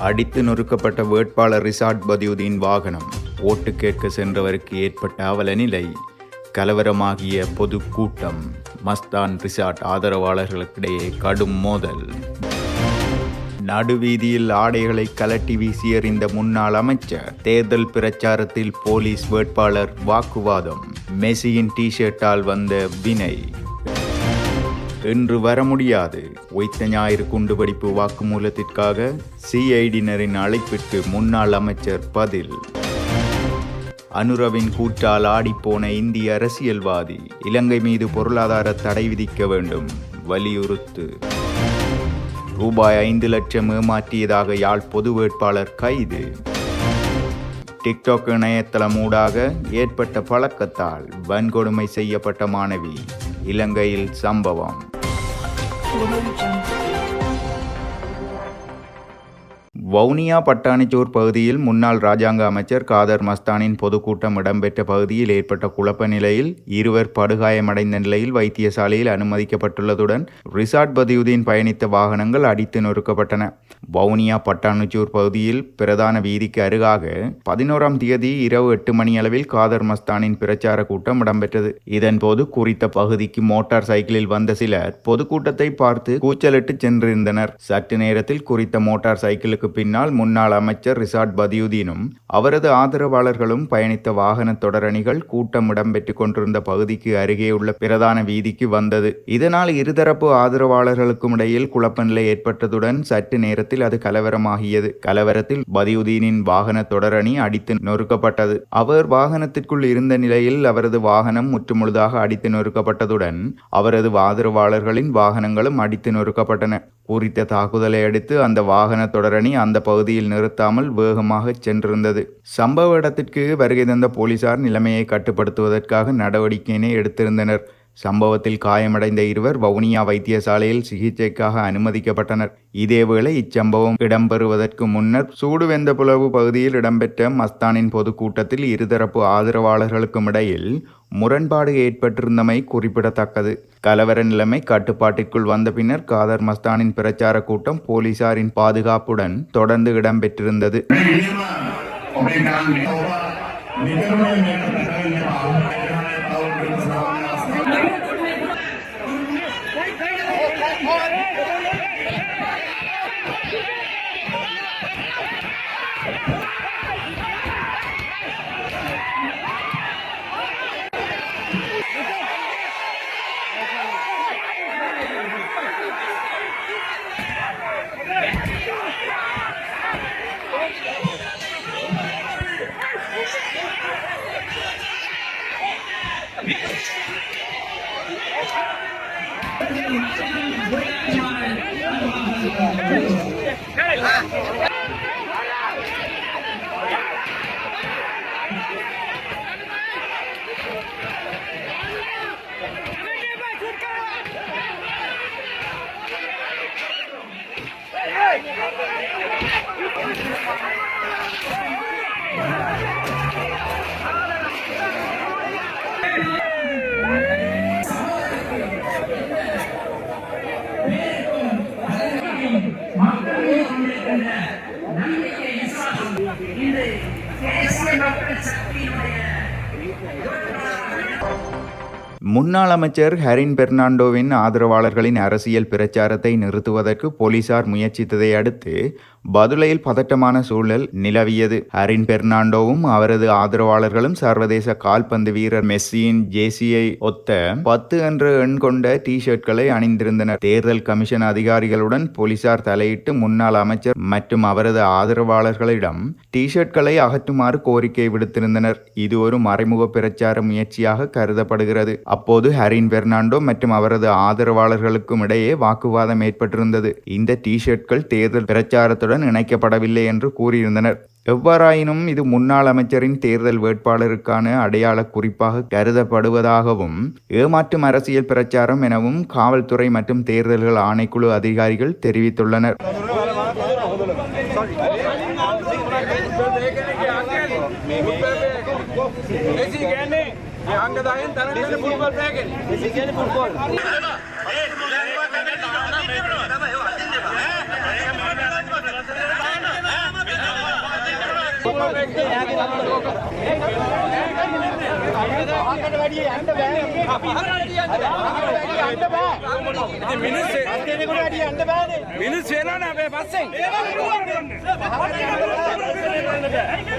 அடித்து நொறுக்கப்பட்ட வேட்பாளர் ரிசார்ட் பதியுதீன் வாகனம் ஓட்டு கேட்க சென்றவருக்கு ஏற்பட்ட அவல நிலை கலவரமாகிய பொது கூட்டம் மஸ்தான் ரிசார்ட் ஆதரவாளர்களுக்கிடையே கடும் மோதல். நடுவீதியில் ஆடைகளை கலட்டி வீசி எறிந்த முன்னாள் அமைச்சர். தேர்தல் பிரச்சாரத்தில் போலீஸ் வேட்பாளர் வாக்குவாதம் மெஸ்ஸியின் டி ஷர்ட்டால் வந்த வினை. இன்று வர முடியாது ஒய்த்த ஞாயிறு குண்டுவெடிப்பு வாக்குமூலத்திற்காக சிஐடியினரின் அழைப்பிற்கு முன்னாள் அமைச்சர் பதில். அனுரவின் கூற்றால் ஆடிப்போன இந்திய அரசியல்வாதி இலங்கை மீது பொருளாதார தடை விதிக்க வேண்டும். வலியுறுத்து. ரூபாய் ஐந்து லட்சம் ஏமாற்றியதாக யாழ் பொது வேட்பாளர் கைது. டிக்டாக் இணையதளம் ஊடாக ஏற்பட்ட பழக்கத்தால் வன்கொடுமை செய்யப்பட்ட மாணவி. இலங்கையில் சம்பவம். வவுனியா பட்டாணிச்சூர் பகுதியில் முன்னாள் ராஜாங்க அமைச்சர் காதர் மஸ்தானின் பொதுக்கூட்டம் இடம்பெற்ற பகுதியில் ஏற்பட்ட குழப்ப நிலையில் இருவர் படுகாயமடைந்த நிலையில் வைத்தியசாலையில் அனுமதிக்கப்பட்டுள்ளதுடன் ரிசார்ட் பதியுதீன் பயணித்த வாகனங்கள் அடித்து நொறுக்கப்பட்டன. வவுனியா பட்டாணிச்சூர் பகுதியில் பிரதான வீதிக்கு அருகாக பதினோராம் தேதி இரவு எட்டு மணி அளவில் காதர் மஸ்தானின் பிரச்சார கூட்டம் இடம்பெற்றது. இதன்போது குறித்த பகுதிக்கு மோட்டார் சைக்கிளில் வந்த சிலர் பொதுக்கூட்டத்தை பார்த்து கூச்சலிட்டு சென்றிருந்தனர். சற்று நேரத்தில் குறித்த மோட்டார் சைக்கிளுக்கு பின்னால் முன்னாள் அமைச்சர் ரிசாட் பதியுதீனும் அவரது ஆதரவாளர்களும் பயணித்த வாகன தொடரணிகள் கூட்டம் இடம்பெற்றுக் கொண்டிருந்த பகுதிக்கு அருகே உள்ள பிரதான வீதிக்கு வந்தது. இதனால் இருதரப்பு ஆதரவாளர்களுக்கும் இடையில் குழப்ப நிலை ஏற்பட்டதுடன் சற்று நேரத்தில் அது கலவரமாகியது. கலவரத்தில் பதியுதீனின் வாகன தொடரணி அடித்து நொறுக்கப்பட்டது. அவர் வாகனத்திற்குள் இருந்த நிலையில் அவரது வாகனம் முற்றுமுழுதாக அடித்து நொறுக்கப்பட்டதுடன் அவரது ஆதரவாளர்களின் வாகனங்களும் அடித்து நொறுக்கப்பட்டன. குறித்த தாக்குதலை அடுத்து அந்த வாகன தொடரணி அந்த பகுதியில் நிறுத்தாமல் வேகமாக சென்றிருந்தது. சம்பவ இடத்திற்கு வருகை தந்த போலீசார் நிலைமையை கட்டுப்படுத்துவதற்காக நடவடிக்கையினை எடுத்திருந்தனர். சம்பவத்தில் காயமடைந்த இருவர் வவுனியா வைத்தியசாலையில் சிகிச்சைக்காக அனுமதிக்கப்பட்டனர். இதேவேளை இச்சம்பவம் இடம்பெறுவதற்கு முன்னர் சூடுவெந்த புலவு பகுதியில் இடம்பெற்ற மஸ்தானின் பொதுக்கூட்டத்தில் இருதரப்பு ஆதரவாளர்களுக்கும் இடையில் முரண்பாடு ஏற்பட்டிருந்தமை குறிப்பிடத்தக்கது. கலவர நிலைமை கட்டுப்பாட்டிற்குள் வந்த பின்னர் காதர் மஸ்தானின் பிரச்சார கூட்டம் போலீசாரின் பாதுகாப்புடன் தொடர்ந்து இடம்பெற்றிருந்தது. Thank you. முன்னாள் அமைச்சர் ஹரின் பெர்னாண்டோவின் ஆதரவாளர்களின் அரசியல் பிரச்சாரத்தை நிறுத்துவதற்கு போலீசார் முயற்சித்ததை அடுத்து பதுளையில் பதட்டமான சூழல் நிலவியது. ஹரின் பெர்னாண்டோவும் அவரது ஆதரவாளர்களும் சர்வதேச கால்பந்து வீரர் மெஸ்ஸியின் ஜேசியை ஒத்த பத்து என்ற எண் கொண்ட டி ஷர்ட்களை அணிந்திருந்தனர். தேர்தல் கமிஷன் அதிகாரிகளுடன் போலீசார் தலையிட்டு முன்னாள் அமைச்சர் மற்றும் அவரது ஆதரவாளர்களிடம் டி ஷர்ட்களை அகற்றுமாறு கோரிக்கை விடுத்திருந்தனர். இது ஒரு மறைமுக பிரச்சார முயற்சியாக கருதப்படுகிறது. அப்போது ஹரின் பெர்னாண்டோ மற்றும் அவரது ஆதரவாளர்களுக்கும் இடையே வாக்குவாதம் ஏற்பட்டிருந்தது. இந்த டி ஷர்ட்கள் தேர்தல் பிரச்சாரத்துடன் உடன் இணைக்கப்படவில்லை என்று கூறியிருந்தனர் எவ்வாறாயினும் இது முன்னாள் அமைச்சரின் தேர்தல் வேட்பாளருக்கான அடையாள குறிப்பாக கருதப்படுவதாகவும் ஏமாற்றும் அரசியல் பிரச்சாரம் எனவும் காவல்துறை மற்றும் தேர்தல்கள் ஆணைக்குழு அதிகாரிகள் தெரிவித்துள்ளனர் Messi gane, yang kedua yang tanah ini football pakai. Messi gane. පස්සෙන්. හරි අපි කන්නසින්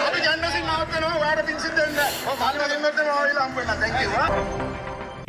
అవి జెండా సింగ్ ఆపుతాను వాడ పెంచిందండి వాళ్ళు పెంచిన ఆయిల్ అమ్ముకున్నా థ్యాంక్ యూ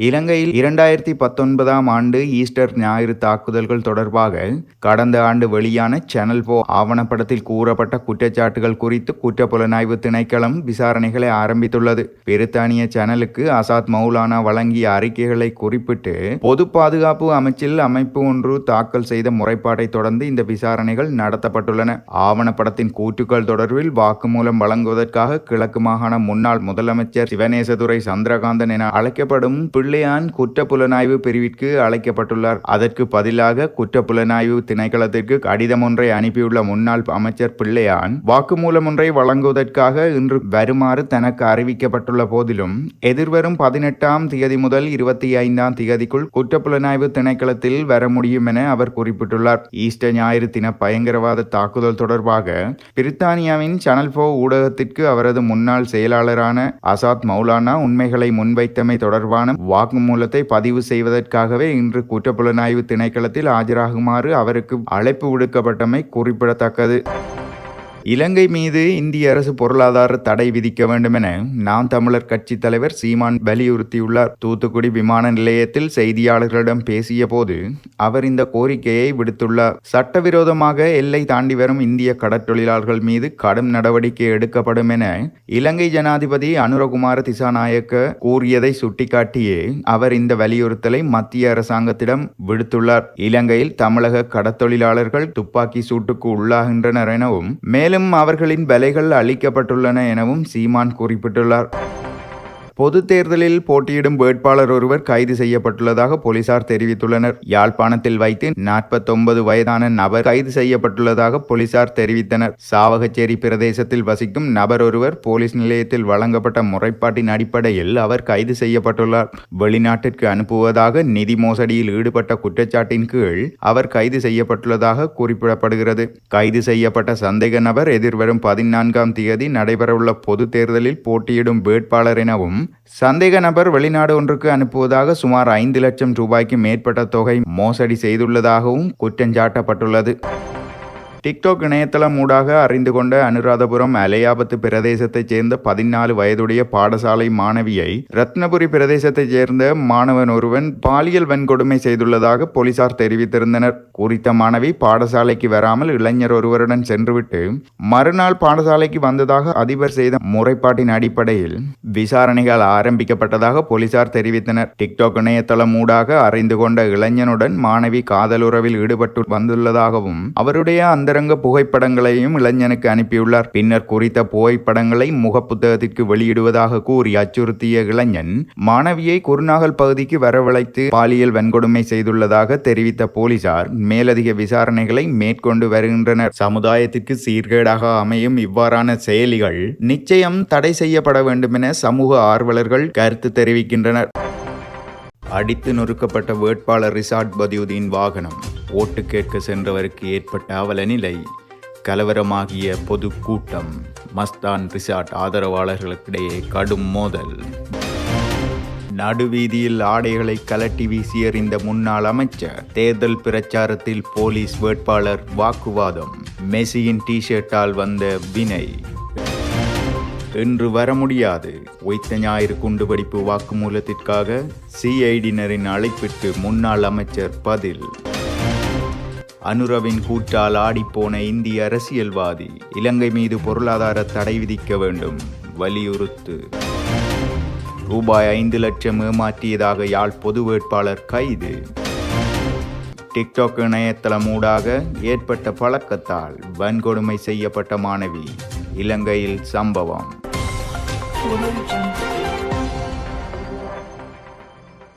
இலங்கையில் இரண்டாயிரத்தி பத்தொன்பதாம் ஆண்டு ஈஸ்டர் ஞாயிறு தாக்குதல்கள் தொடர்பாக கடந்த ஆண்டு வெளியான சேனல் போ ஆவணப்படத்தில் கூறப்பட்ட குற்றச்சாட்டுகள் குறித்து குற்றப்புலனாய்வு திணைக்களம் விசாரணைகளை ஆரம்பித்துள்ளது. பிரித்தானிய சேனலுக்கு அசாத் மௌலானா வழங்கிய அறிக்கைகளை குறிப்பிட்டு பொது பாதுகாப்பு அமைச்சில் அமைப்பு ஒன்று தாக்கல் செய்த முறைப்பாட்டை தொடர்ந்து இந்த விசாரணைகள் நடத்தப்பட்டுள்ளன. ஆவணப்படத்தின் கூற்றுக்கள் தொடர்பில் வாக்குமூலம் வழங்குவதற்காக கிழக்கு மாகாண முன்னாள் முதலமைச்சர் சிவநேசதுரை சந்திரகாந்தன் என அழைக்கப்படும் பிள்ளையான் குற்றப்புலனாய்வு பிரிவிற்கு அழைக்கப்பட்டுள்ளார். அதற்கு பதிலாக குற்றப்புலனாய்வு திணைக்களத்திற்கு கடிதம் ஒன்றை அனுப்பியுள்ள முன்னாள் அமைச்சர் பிள்ளையான் வாக்குமூலம் ஒன்றை வழங்குவதற்காக இன்று வருமாறு தனக்கு அறிவிக்கப்பட்டுள்ள போதிலும் எதிர்வரும் பதினெட்டாம் தேதி முதல் இருபத்தி ஐந்தாம் திகதிக்குள் குற்றப்புலனாய்வு திணைக்களத்தில் வர முடியும் என அவர் குறிப்பிட்டுள்ளார். ஈஸ்டர் ஞாயிறு தின பயங்கரவாத தாக்குதல் தொடர்பாக பிரித்தானியாவின் சனல் போ ஊடகத்திற்கு அவரது முன்னாள் செயலாளரான அசாத் மௌலானா உண்மைகளை முன்வைத்தமை தொடர்பான வாக்குமூலத்தை பதிவு செய்வதற்காகவே இன்று குற்றப்புலனாய்வு திணைக்களத்தில் ஆஜராகுமாறு அவருக்கு அழைப்பு விடுக்கப்பட்டமை குறிப்பிடத்தக்கது. இலங்கை மீது இந்திய அரசு பொருளாதார தடை விதிக்க வேண்டும் என நாம் தமிழர் கட்சி தலைவர் சீமான் வலியுறுத்தியுள்ளார். தூத்துக்குடி விமான நிலையத்தில் செய்தியாளர்களிடம் பேசிய போது அவர் இந்த கோரிக்கையை விடுத்துள்ளார். சட்டவிரோதமாக எல்லை தாண்டி வரும் இந்திய கடற்தொழிலாளர்கள் மீது கடும் நடவடிக்கை எடுக்கப்படும் என இலங்கை ஜனாதிபதி அனுரகுமார திசாநாயக்க கூறியதை சுட்டிக்காட்டியே அவர் இந்த வலியுறுத்தலை மத்திய அரசாங்கத்திடம் விடுத்துள்ளார். இலங்கையில் தமிழக கடத்தொழிலாளர்கள் துப்பாக்கி சூட்டுக்கு உள்ளாகின்றனர் எனவும் மேலும் அவர்களின் விலைகள் அளிக்கப்பட்டுள்ளன எனவும் சீமான் குறிப்பிட்டுள்ளார். பொது தேர்தலில் போட்டியிடும் வேட்பாளர் ஒருவர் கைது செய்யப்பட்டுள்ளதாக போலீசார் தெரிவித்துள்ளனர். யாழ்ப்பாணத்தில் வைத்து நாற்பத்தொன்பது வயதான நபர் கைது செய்யப்பட்டுள்ளதாக போலீசார் தெரிவித்தனர். சாவகச்சேரி பிரதேசத்தில் வசிக்கும் நபர் ஒருவர் போலீஸ் நிலையத்தில் வழங்கப்பட்ட முறைப்பாட்டின் அடிப்படையில் அவர் கைது செய்யப்பட்டுள்ளார். வெளிநாட்டிற்கு அனுப்புவதாக நிதி மோசடியில் ஈடுபட்ட குற்றச்சாட்டின் கீழ் அவர் கைது செய்யப்பட்டுள்ளதாக குறிப்பிடப்படுகிறது. கைது செய்யப்பட்ட சந்தேக நபர் எதிர்வரும் பதினான்காம் தேதி நடைபெறவுள்ள பொது தேர்தலில் போட்டியிடும் வேட்பாளர் எனவும் சந்தேக நபர் வெளிநாடு ஒன்றுக்கு அனுப்புவதாக சுமார் ஐந்து லட்சம் ரூபாய்க்கு மேற்பட்ட தொகை மோசடி செய்துள்ளதாகவும் குற்றஞ்சாட்டப்பட்டுள்ளது. டிக்டாக் இணையதளம் ஊடாக அறிந்து கொண்ட அனுராதபுரம் அலையாபத்து பிரதேசத்தைச் சேர்ந்த பதினாலு வயதுடைய பாடசாலை மாணவியை ரத்னபுரி பிரதேசத்தைச் சேர்ந்த மாணவன் ஒருவன் பாலியல் வன்கொடுமை செய்துள்ளதாக போலீசார் தெரிவித்திருந்தனர். குறித்த மாணவி பாடசாலைக்கு வராமல் இளைஞர் ஒருவருடன் சென்றுவிட்டு மறுநாள் பாடசாலைக்கு வந்ததாக அதிபர் செய்த முறைப்பாட்டின் அடிப்படையில் விசாரணைகள் ஆரம்பிக்கப்பட்டதாக போலீசார் தெரிவித்தனர். டிக்டாக் இணையதளம் ஊடாக அறிந்து கொண்ட இளைஞனுடன் மாணவி காதலுறவில் ஈடுபட்டு வந்துள்ளதாகவும் அவருடைய அந்த அந்தரங்க புகைப்படங்களையும் இளைஞனுக்கு அனுப்பியுள்ளார். பின்னர் குறித்த புகைப்படங்களை முகப்புத்தகத்திற்கு வெளியிடுவதாக கூறி அச்சுறுத்திய இளைஞன் மாணவியை குருநாகல் பகுதிக்கு வரவழைத்து பாலியல் வன்கொடுமை செய்துள்ளதாக தெரிவித்த போலீசார் மேலதிக விசாரணைகளை மேற்கொண்டு வருகின்றனர். சமுதாயத்திற்கு சீர்கேடாக அமையும் இவ்வாறான செயலிகள் நிச்சயம் தடை செய்யப்பட வேண்டும் என சமூக ஆர்வலர்கள் கருத்து தெரிவிக்கின்றனர். அடித்து நொறுக்கப்பட்ட வேட்பாளர் ரிசார்ட் பதியுதீன் வாகனம். ஓட்டு கேட்க சென்றவருக்கு ஏற்பட்ட அவல நிலை கலவரமாகிய பொதுக்கூட்டம் மஸ்தான் ரிசார்ட் ஆதரவாளர்களுக்கிடையே கடும் மோதல். நடுவீதியில் ஆடைகளை கலட்டி வீசி எறிந்த முன்னாள் அமைச்சர் தேர்தல் பிரச்சாரத்தில் போலீஸ் வேட்பாளர் வாக்குவாதம் மெஸ்ஸியின் டிஷர்ட்டால் வந்த வினை. இன்று வர முடியாது. ஒய்த்த ஞாயிறு குண்டுவெடிப்பு வாக்குமூலத்திற்காக சிஐடியினரின் அழைப்பிற்கு முன்னாள் அமைச்சர் பதில். அனுரவின் கூட்டால் ஆடிப்போன இந்திய அரசியல்வாதி இலங்கை மீது பொருளாதார தடை விதிக்க வேண்டும். வலியுறுத்து. ரூபாய் ஐந்து லட்சம் ஏமாற்றியதாக யாழ் பொது வேட்பாளர் கைது. டிக்டாக் இணையதளம் ஊடாக ஏற்பட்ட பழக்கத்தால் வன்கொடுமை செய்யப்பட்ட மாணவி இலங்கையில் சம்பவம்.